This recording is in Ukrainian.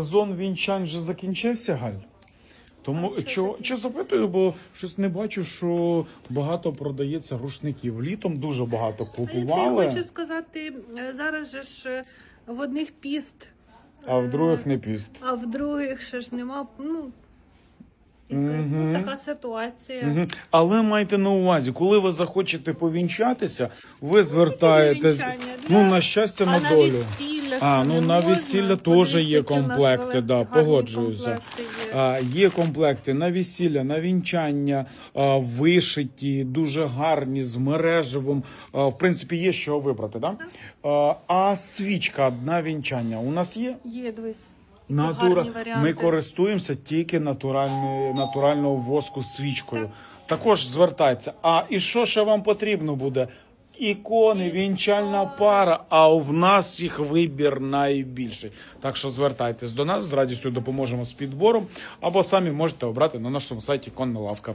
Сезон вінчань вже закінчився, Галь. Тому що, що запитую, бо щось не бачу, що багато продається рушників. Літом дуже багато купували, я хочу сказати, е, зараз же ж е, в одних піст, а в других не піст. а в других ще ж нема. Ну, ну, така ситуація. Мгм. Але майте на увазі, коли ви захочете повінчатися, ви звертаєтесь ну на щастя, на долю. Весілля А, ну на весілля теж є комплекти, да, погоджуюся. А, є комплекти на весілля, на вінчання, а, вишиті, дуже гарні, з мережевим. А, в принципі, є що вибрати, да? А, а свічка на вінчання у нас є? Є, дивись. Натура. гарні варіанти. Ми користуємося тільки натуральною натурального воску свічкою. Також звертайтеся. А і що ще вам потрібно буде? Ікони, вінчальна пара. А в нас їх вибір найбільший. Так що звертайтесь до нас з радістю допоможемо з підбором, або самі можете обрати на нашому сайті Конна лавка.